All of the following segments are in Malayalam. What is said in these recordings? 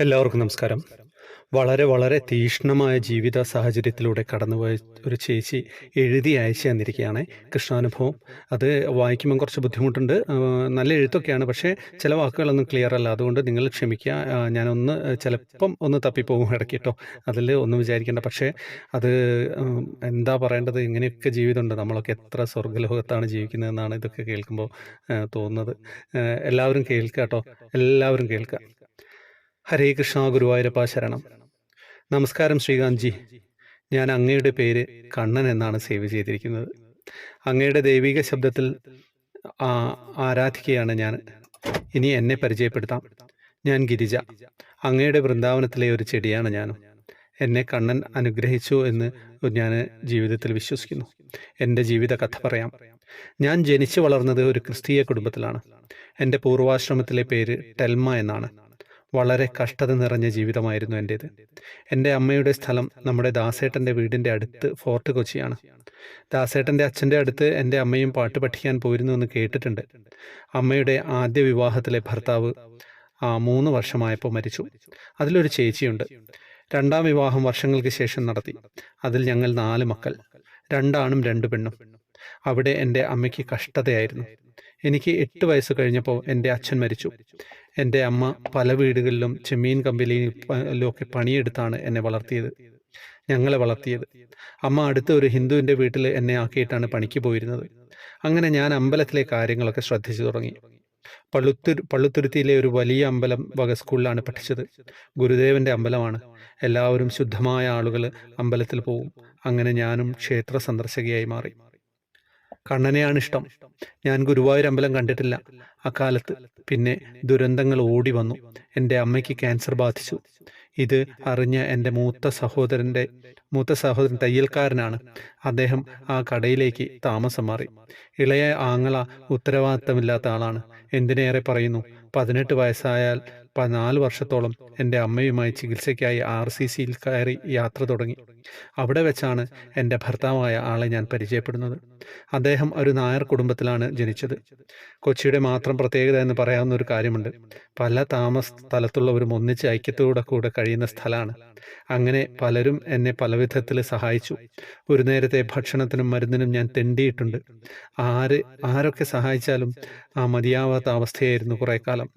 എല്ലാവർക്കും നമസ്കാരം. വളരെ വളരെ തീക്ഷ്ണമായ ജീവിത സാഹചര്യത്തിലൂടെ കടന്നുപോയ ഒരു ചേച്ചി എഴുതി അയച്ചു തന്നിരിക്കുകയാണ്. കൃഷ്ണാനുഭവം. അത് വായിക്കുമ്പോൾ കുറച്ച് ബുദ്ധിമുട്ടുണ്ട്. നല്ല എഴുത്തൊക്കെയാണ്. പക്ഷേ ചില വാക്കുകളൊന്നും ക്ലിയർ അല്ല. അതുകൊണ്ട് നിങ്ങൾ ക്ഷമിക്കുക. ഞാനൊന്ന് ചിലപ്പം ഒന്ന് തപ്പിപ്പോകും ഇടയ്ക്ക് കേട്ടോ. അതിൽ ഒന്നും വിചാരിക്കേണ്ട. പക്ഷേ അത് എന്താ പറയേണ്ടത്? ഇങ്ങനെയൊക്കെ ജീവിതമുണ്ട്. നമ്മളൊക്കെ എത്ര സ്വർഗലോകത്താണ് ജീവിക്കുന്നതെന്നാണ് ഇതൊക്കെ കേൾക്കുമ്പോൾ തോന്നുന്നത്. എല്ലാവരും കേൾക്കുക കേട്ടോ എല്ലാവരും കേൾക്കുക ഹരേ കൃഷ്ണ ഗുരുവായൂരപ്പ ശരണം. നമസ്കാരം ശ്രീകാന്ത് ജി ഞാൻ അങ്ങയുടെ പേര് കണ്ണൻ എന്നാണ് സേവ് ചെയ്തിരിക്കുന്നത്. അങ്ങയുടെ ദൈവിക ശബ്ദത്തിൽ ആരാധിക്കുകയാണ് ഞാൻ. ഇനി എന്നെ പരിചയപ്പെടുത്താം. ഞാൻ ഗിരിജ. അങ്ങയുടെ വൃന്ദാവനത്തിലെ ഒരു ചെടിയാണ് ഞാൻ. എന്നെ കണ്ണൻ അനുഗ്രഹിച്ചു എന്ന് ഞാൻ ജീവിതത്തിൽ വിശ്വസിക്കുന്നു. എന്റെ ജീവിത കഥ പറയാം. ഞാൻ ജനിച്ചു വളർന്നത് ഒരു ക്രിസ്തീയ കുടുംബത്തിലാണ്. എന്റെ പൂർവാശ്രമത്തിലെ പേര് ടെൽമ എന്നാണ്. വളരെ കഷ്ടത നിറഞ്ഞ ജീവിതമായിരുന്നു എന്റേത് എന്റെ അമ്മയുടെ സ്ഥലം നമ്മുടെ ദാസേട്ടന്റെ വീടിന്റെ അടുത്ത് ഫോർട്ട് കൊച്ചിയാണ്. ദാസേട്ടന്റെ അച്ഛന്റെ അടുത്ത് എന്റെ അമ്മയും പാട്ട് പഠിക്കാൻ പോയിരുന്നു എന്ന് കേട്ടിട്ടുണ്ട്. അമ്മയുടെ ആദ്യ വിവാഹത്തിലെ ഭർത്താവ് ആ മൂന്ന് വർഷമായപ്പോൾ മരിച്ചു. അതിലൊരു ചേച്ചിയുണ്ട്. രണ്ടാം വിവാഹം വർഷങ്ങൾക്ക് ശേഷം നടത്തി. അതിൽ ഞങ്ങൾ നാല് മക്കൾ. രണ്ടാണും രണ്ട് പെണ്ണും. അവിടെ എന്റെ അമ്മയ്ക്ക് കഷ്ടതയായിരുന്നു. എനിക്ക് എട്ട് വയസ്സ് കഴിഞ്ഞപ്പോൾ എന്റെ അച്ഛൻ മരിച്ചു. എന്റെ അമ്മ പല വീടുകളിലും ചെമ്മീൻ കമ്പനിയിലും ഒക്കെ പണിയെടുത്താണ് എന്നെ വളർത്തിയത്. ഞങ്ങളെ വളർത്തിയത്. അമ്മ അടുത്ത ഒരു ഹിന്ദുവിന്റെ വീട്ടിൽ എന്നെ ആക്കിയിട്ടാണ് പണിക്ക് പോയിരുന്നത്. അങ്ങനെ ഞാൻ അമ്പലത്തിലെ കാര്യങ്ങളൊക്കെ ശ്രദ്ധിച്ചു തുടങ്ങി. പള്ളുത്തു പള്ളുത്തുരുത്തിയിലെ ഒരു വലിയ അമ്പലം വക സ്കൂളിലാണ് പഠിച്ചത്. ഗുരുദേവന്റെ അമ്പലമാണ്. എല്ലാവരും ശുദ്ധമായ ആളുകൾ അമ്പലത്തിൽ പോവും. അങ്ങനെ ഞാനും ക്ഷേത്ര സന്ദർശകയായി മാറി. കണ്ണനെയാണ് ഇഷ്ടം ഞാൻ ഗുരുവായൂർ അമ്പലം കണ്ടിട്ടില്ല. അക്കാലത്ത് പിന്നെ ദുരന്തങ്ങൾ ഓടി വന്നു. എന്റെ അമ്മയ്ക്ക് ക്യാൻസർ ബാധിച്ചു. ഇത് അറിഞ്ഞ എന്റെ മൂത്ത സഹോദരന്റെ മൂത്ത സഹോദരൻ തയ്യൽക്കാരനാണ്. അദ്ദേഹം ആ കടയിലേക്ക് താമസം മാറി. ഇളയ ആങ്ങള ഉത്തരവാദിത്തമില്ലാത്ത ആളാണ്. എന്തിനേറെ പറയുന്നു? പതിനെട്ട് വയസ്സായാൽ പതിനാല് വർഷത്തോളം എന്റെ അമ്മയുമായി ചികിത്സയ്ക്കായി ആർ സി സിയിൽ കയറി യാത്ര തുടങ്ങി. അവിടെ വെച്ചാണ് എന്റെ ഭർത്താവായ ആളെ ഞാൻ പരിചയപ്പെടുന്നത്. അദ്ദേഹം ഒരു നായർ കുടുംബത്തിലാണ് ജനിച്ചത്. കൊച്ചിയുടെ മാത്രം പ്രത്യേകത എന്ന് പറയാവുന്ന ഒരു കാര്യമുണ്ട്. പല താമസ സ്ഥലത്തുള്ളവരും ഒന്നിച്ച് ഐക്യത്തോടെ കൂടെ കഴിയുന്ന സ്ഥലമാണ്. അങ്ങനെ പലരും എന്നെ പല വിധത്തിൽ സഹായിച്ചു. ഒരു നേരത്തെ ഭക്ഷണത്തിനും മരുന്നിനും ഞാൻ തെണ്ടിയിട്ടുണ്ട്. ആര് ആരൊക്കെ സഹായിച്ചാലും ആ മതിയാവാത്ത അവസ്ഥയായിരുന്നു കുറേ കാലം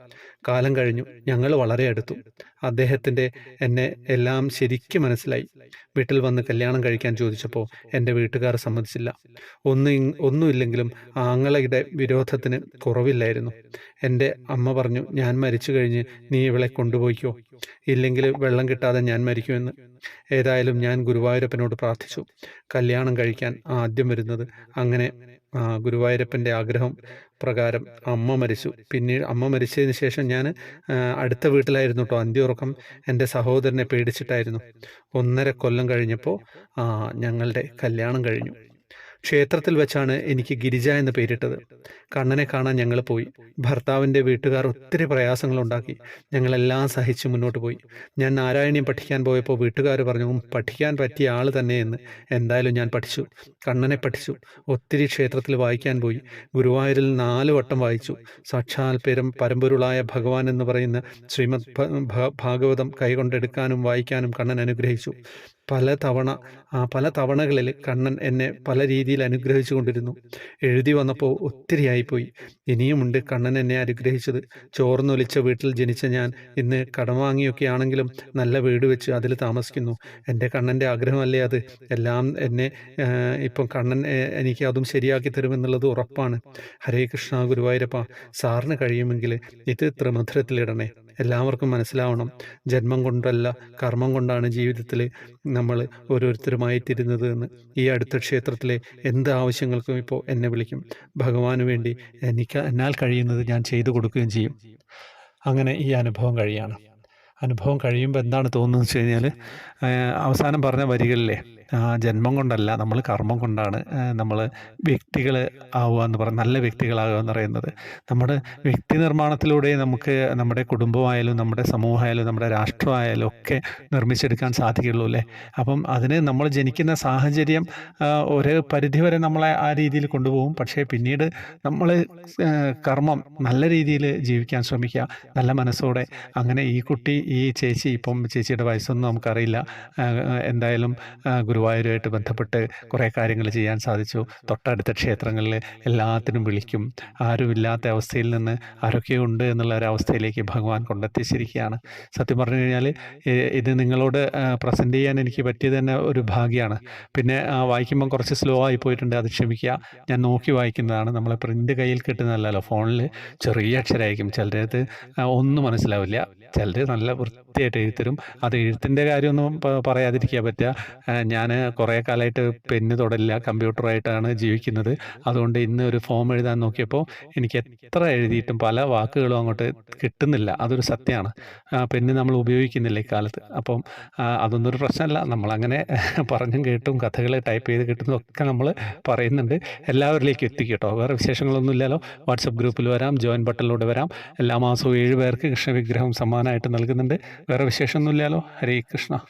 കാലം കഴിഞ്ഞു. ഞങ്ങൾ വളരെ അടുത്തു. അദ്ദേഹത്തിന്റെ എന്നെ എല്ലാം ശരിക്കും മനസ്സിലായി. വീട്ടിൽ വന്ന് കല്യാണം കഴിക്കാൻ ചോദിച്ചപ്പോൾ എന്റെ വീട്ടുകാർ സമ്മതിച്ചില്ല. ഒന്നും ഒന്നുമില്ലെങ്കിലും ആങ്ങളയുടെ വിരോധത്തിന് കുറവില്ലായിരുന്നു. എന്റെ അമ്മ പറഞ്ഞു ഞാൻ മരിച്ചു കഴിഞ്ഞ് നീ ഇവളെ കൊണ്ടുപോയിക്കോ. ഇല്ലെങ്കിൽ വെള്ളം കിട്ടാതെ ഞാൻ മരിക്കുമെന്ന് ഏതായാലും ഞാൻ ഗുരുവായൂരപ്പനോട് പ്രാർത്ഥിച്ചു. കല്യാണം കഴിക്കാൻ ആദ്യം വരുന്നത് അങ്ങനെ ഗുരുവായൂരപ്പന്റെ ആഗ്രഹം പ്രകാരം അമ്മ മരിച്ചു. പിന്നീട് അമ്മ മരിച്ചതിന് ശേഷം ഞാൻ അടുത്ത വീട്ടിലായിരുന്നു കേട്ടോ അന്ത്യുറക്കം എന്റെ സഹോദരനെ പേടിച്ചിട്ടായിരുന്നു. ഒന്നര കൊല്ലം കഴിഞ്ഞപ്പോൾ ഞങ്ങളുടെ കല്യാണം കഴിഞ്ഞു. ക്ഷേത്രത്തിൽ വെച്ചാണ് എനിക്ക് ഗിരിജ എന്ന് പേരിട്ടത്. കണ്ണനെ കാണാൻ ഞങ്ങൾ പോയി. ഭർത്താവിന്റെ വീട്ടുകാർ ഒത്തിരി പ്രയാസങ്ങളുണ്ടാക്കി ഞങ്ങളെല്ലാം സഹിച്ച് മുന്നോട്ട് പോയി. ഞാൻ നാരായണീയം പഠിക്കാൻ പോയപ്പോൾ വീട്ടുകാർ പറഞ്ഞു പഠിക്കാൻ പറ്റിയ ആൾ തന്നെ എന്ന് എന്തായാലും ഞാൻ പഠിച്ചു. കണ്ണനെ പഠിച്ചു. ഒത്തിരി ക്ഷേത്രത്തിൽ വായിക്കാൻ പോയി. ഗുരുവായൂരിൽ നാല് വട്ടം വായിച്ചു. സാക്ഷാൽ പേരും പരമ്പൊരുളായ ഭഗവാൻ എന്ന് പറയുന്ന ശ്രീമദ് ഭാഗവതം കൈകൊണ്ടെടുക്കാനും വായിക്കാനും കണ്ണൻ അനുഗ്രഹിച്ചു. പല തവണ ആ പല തവണകളിൽ കണ്ണൻ എന്നെ പല രീതിയിൽ അനുഗ്രഹിച്ചു കൊണ്ടിരുന്നു. എഴുതി വന്നപ്പോൾ ഒത്തിരി ആയിപ്പോയി ഇനിയുമുണ്ട് കണ്ണൻ എന്നെ അനുഗ്രഹിച്ചത്. ചോർന്നൊലിച്ച വീട്ടിൽ ജനിച്ച ഞാൻ ഇന്ന് കടം വാങ്ങിയൊക്കെ ആണെങ്കിലും നല്ല വീട് വെച്ച് അതിൽ താമസിക്കുന്നു. എന്റെ കണ്ണന്റെ ആഗ്രഹമല്ലേ അത്? എല്ലാം എന്നെ ഇപ്പം കണ്ണൻ എനിക്ക് അതും ശരിയാക്കി തരുമെന്നുള്ളത് ഉറപ്പാണ്. ഹരേ കൃഷ്ണ ഗുരുവായൂരപ്പ സാറിന് കഴിയുമെങ്കിൽ ഇത് ത്രിമധുരത്തിലിടണേ എല്ലാവർക്കും മനസ്സിലാവണം. ജന്മം കൊണ്ടല്ല കർമ്മം കൊണ്ടാണ് ജീവിതത്തിൽ നമ്മൾ ഓരോരുത്തരുമായി തിരുന്നത് എന്ന്. ഈ അടുത്ത ക്ഷേത്രത്തിലെ എന്ത് ആവശ്യങ്ങൾക്കും ഇപ്പോൾ എന്നെ വിളിക്കും. ഭഗവാന് വേണ്ടി എനിക്ക് എന്നാൽ കഴിയുന്നത് ഞാൻ ചെയ്തു കൊടുക്കുകയും ചെയ്യും. അങ്ങനെ ഈ അനുഭവം കഴിയാണ്. അനുഭവം കഴിയുമ്പോൾ എന്താണ് തോന്നുന്നത് വെച്ച് കഴിഞ്ഞാൽ അവസാനം പറഞ്ഞ വരികളിലെ ജന്മം കൊണ്ടല്ല നമ്മൾ കർമ്മം കൊണ്ടാണ് നമ്മൾ വ്യക്തികൾ ആവുക എന്ന് പറയുന്നത് നല്ല വ്യക്തികളാകുക എന്ന് പറയുന്നത്. നമ്മുടെ വ്യക്തി നിർമ്മാണത്തിലൂടെ നമുക്ക് നമ്മുടെ കുടുംബമായാലും നമ്മുടെ സമൂഹമായാലും നമ്മുടെ രാഷ്ട്രമായാലും ഒക്കെ നിർമ്മിച്ചെടുക്കാൻ സാധിക്കുള്ളൂ അല്ലേ? അപ്പം അതിന് നമ്മൾ ജനിക്കുന്ന സാഹചര്യം ഒരു പരിധിവരെ നമ്മളെ ആ രീതിയിൽ കൊണ്ടുപോകും. പക്ഷേ പിന്നീട് നമ്മൾ കർമ്മം നല്ല രീതിയിൽ ജീവിക്കാൻ ശ്രമിക്കുക നല്ല മനസ്സോടെ. അങ്ങനെ ഈ കുട്ടി ചേച്ചി ഇപ്പം ചേച്ചിയുടെ വയസ്സൊന്നും നമുക്കറിയില്ല. എന്തായാലും ഗുരുവായൂരുമായിട്ട് ബന്ധപ്പെട്ട് കുറേ കാര്യങ്ങൾ ചെയ്യാൻ സാധിച്ചു. തൊട്ടടുത്ത ക്ഷേത്രങ്ങളിൽ എല്ലാത്തിനും വിളിക്കും. ആരുമില്ലാത്ത അവസ്ഥയിൽ നിന്ന് ആരൊക്കെ ഉണ്ട് എന്നുള്ള ഒരു അവസ്ഥയിലേക്ക് ഭഗവാൻ കൊണ്ടെത്തിച്ചിരിക്കുകയാണ്. സത്യം പറഞ്ഞു കഴിഞ്ഞാൽ ഇത് നിങ്ങളോട് പ്രസന്റ് ചെയ്യാൻ എനിക്ക് പറ്റിയത് തന്നെ ഒരു ഭാഗ്യമാണ് പിന്നെ വായിക്കുമ്പം കുറച്ച് സ്ലോ ആയി പോയിട്ടുണ്ട്. അത് ക്ഷമിക്കുക. ഞാൻ നോക്കി വായിക്കുന്നതാണ്. നമ്മളെ പ്രിന്റ് കയ്യിൽ കിട്ടുന്നതല്ലല്ലോ ഫോണിൽ ചെറിയ അക്ഷരമായിരിക്കും ചിലരത് ഒന്നും മനസ്സിലാവില്ല. ചിലർ നല്ല വൃത്തിയായിട്ട് എഴുത്തരും അത് എഴുത്തിന്റെ കാര്യമൊന്നും പറയാതിരിക്കാൻ പറ്റുക ഞാൻ കുറേ കാലമായിട്ട് പെന്ന് തൊടലില്ല. കമ്പ്യൂട്ടറായിട്ടാണ് ജീവിക്കുന്നത്. അതുകൊണ്ട് ഇന്ന് ഒരു ഫോം എഴുതാൻ നോക്കിയപ്പോൾ എനിക്ക് എത്ര എഴുതിയിട്ടും പല വാക്കുകളും അങ്ങോട്ട് കിട്ടുന്നില്ല. അതൊരു സത്യമാണ്. പെന്ന് നമ്മൾ ഉപയോഗിക്കുന്നില്ല ഇക്കാലത്ത് അപ്പം അതൊന്നും ഒരു പ്രശ്നമല്ല. നമ്മളങ്ങനെ പറഞ്ഞും കേട്ടും കഥകൾ ടൈപ്പ് ചെയ്ത് കിട്ടുന്നതൊക്കെ നമ്മൾ പറയുന്നുണ്ട്. എല്ലാവരിലേക്കും എത്തിക്കും കേട്ടോ വേറെ വിശേഷങ്ങളൊന്നും ഇല്ലല്ലോ. വാട്സപ്പ് ഗ്രൂപ്പിൽ വരാം. ജോയിൻ ബട്ടണിലൂടെ വരാം. എല്ലാ മാസവും ഏഴ് പേർക്ക് കൃഷ്ണവിഗ്രഹം സമ്മാനമായിട്ട് നൽകുന്നുണ്ട്. വേറെ വിശേഷമൊന്നുമില്ലല്ലോ. ഹരേ കൃഷ്ണ.